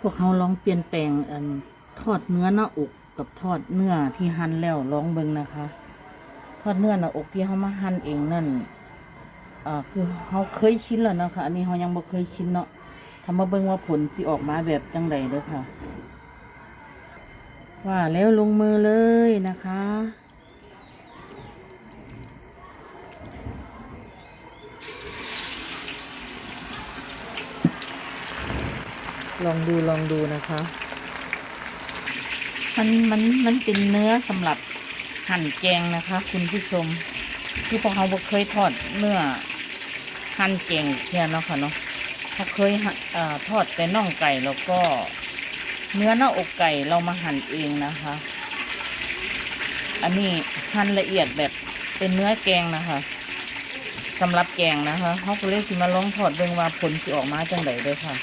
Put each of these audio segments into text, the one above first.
พวกเขาลองเปลี่ยนแปลงอันทอดเนื้อหน้าอกกับทอดเนื้อที่หั่นแล้วลองเบิ่งนะคะ ทอดเนื้อหน้าอกที่เขามาหั่นเองนั่นอ่าคือเขาเคยชินแล้วนะคะ อันนี้เขายังบ่เคยชินเนาะทำมาเบิ่งว่าผลสิออกมาแบบจังไดเด้อค่ะ ว่าแล้วลงมือเลยนะคะ ลองดูลองดูนะคะ มันมันมันเป็นเนื้อสำหรับหั่นแกงนะคะ คุณผู้ชมคือพวกเขาเคยทอดเนื้อหั่นแกงเที่ยเนาะค่ะเนาะเขาเคยอทอดแต่น่องไก่แล้วก็เนื้อหน้าอกไก่เรามาหั่นเองนะคะ อันนี้หั่นละเอียดแบบเป็นเนื้อแกงนะคะสำหรับแกงนะคะเขาก็เลยสิมาลองทอดเบิ่งว่าผลสิออกมาจังไดเลยค่ะ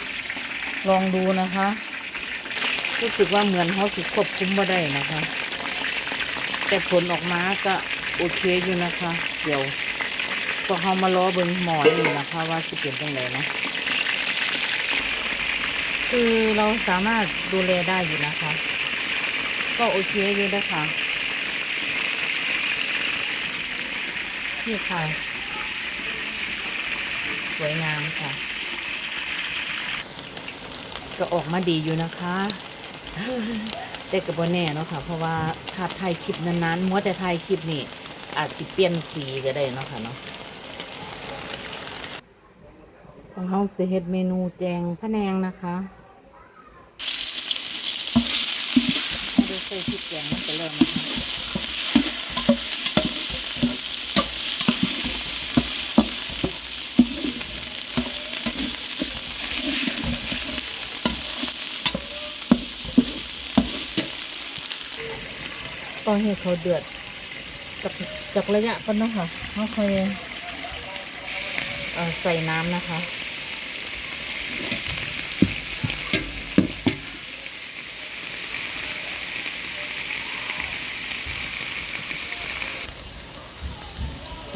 ลองดูนะคะ รู้สึกว่าเหมือนเขาสิควบคุมบ่ได้นะคะ แต่ผลออกมาก็โอเคอยู่นะคะ เดี๋ยวพอเขามาล้อเบิ่งหมอนี่นะคะ ว่าสิเปลี่ยนจังไดนะ คือเราสามารถดูแลได้อยู่นะคะ ก็โอเคอยู่นะคะนี่ค่ะ สวยงามค่ะ ก็ออกมาดีอยู่นะคะ แต่กับบแน่เนาะค่ะ เพราะว่าถ้าถ่ายคลิปนานๆมัวแต่ถ่ายคลิปนี่ อาจจะเปลี่ยนสีก็ได้เนาะค่ะเนาะของเฮาสิเฮ็ดเมนูแจงพะแนงนะคะให้ดูใส่พริกแกงมันจะเริ่ม ตอนให้เขาเดือดจากจากระยะก่อนนะคะเขาค่อยเใส่น้ำนะคะ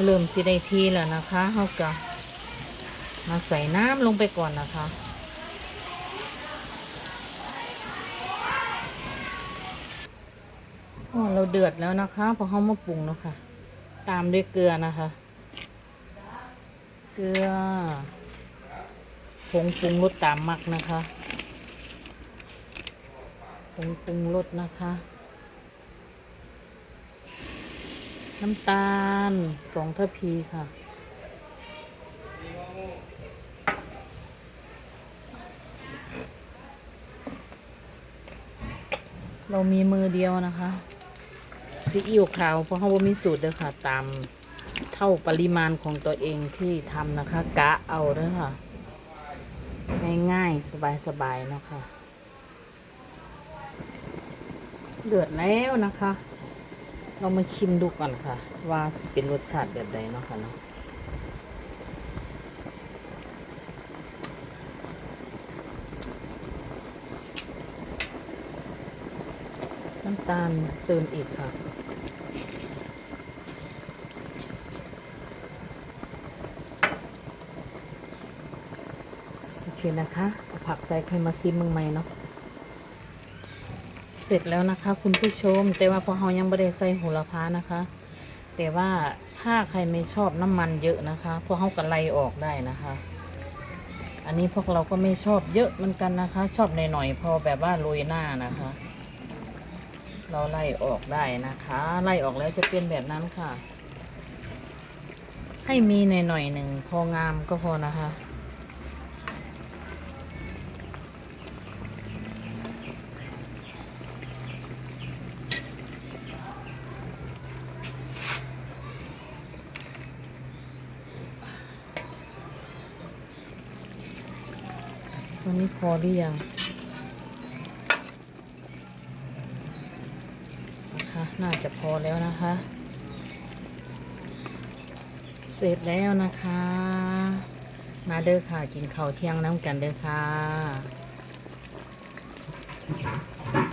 เริ่มสิได้ทีแล้วนะคะเขาก็มาใส่น้ำลงไปก่อนนะคะ อ๋อเราเดือดแล้วนะคะพอเขามาปรุงแล้วค่ะ ตามด้วยเกลือนะคะ เกลือผงปรุงรสตามมักนะคะผงปรุงรสนะคะ น้ำตาลสองทัพพีค่ะเรามีมือเดียวนะคะ ซีอิ๊วขาวเพราะเขาว่ามีสูตรเด้อค่ะ ตามเท่าปริมาณของตัวเองที่ทำนะคะ กะเอาเด้อค่ะง่ายๆสบายๆเนาะค่ะเดือดแล้วนะคะ เรามาชิมดูก่อนค่ะ ว่าเป็นรสชาติแบบใดเนาะค่ะเนาะ น้ำตาลเติมอีกค่ะ โอเคนะคะผักใส่ค่อยมาซิมมึงไหมเนาะเสร็จแล้วนะคะ คุณผู้ชม แต่ว่าพอเรายังไม่ได้ใส่โหระพานะคะ แต่ว่าถ้าใครไม่ชอบน้ำมันเยอะนะคะพวกเขาก็ไล่ออกได้นะคะ อันนี้พวกเราก็ไม่ชอบเยอะเหมือนกันนะคะ ชอบหน่อยๆพอแบบว่าโรยหน้านะคะ เราไล่ออกได้นะคะ ไล่ออกแล้วจะเป็นแบบนั้นค่ะ ให้มีหน่อยๆหนึ่งพองามก็พอนะคะตัวนี้พอหรือยังะน่าจะพอแล้วนะคะ เสร็จแล้วนะคะ มาเด้อค่ะกินข้าวเที่ยงน้ำกันเด้อค่ะ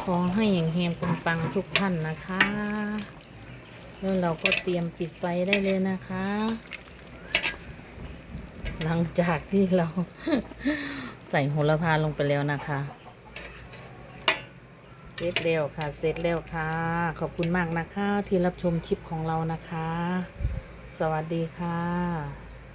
ขอให้อย่างเฮงปังๆทุกท่านนะคะ แล้วเราก็เตรียมปิดไฟได้เลยนะคะ หลังจากที่เราใส่โหระพาลงไปแล้วนะคะ เสร็จแล้วค่ะ เสร็จแล้วค่ะ ขอบคุณมากนะคะ ที่รับชมชิปของเรานะคะ สวัสดีค่ะ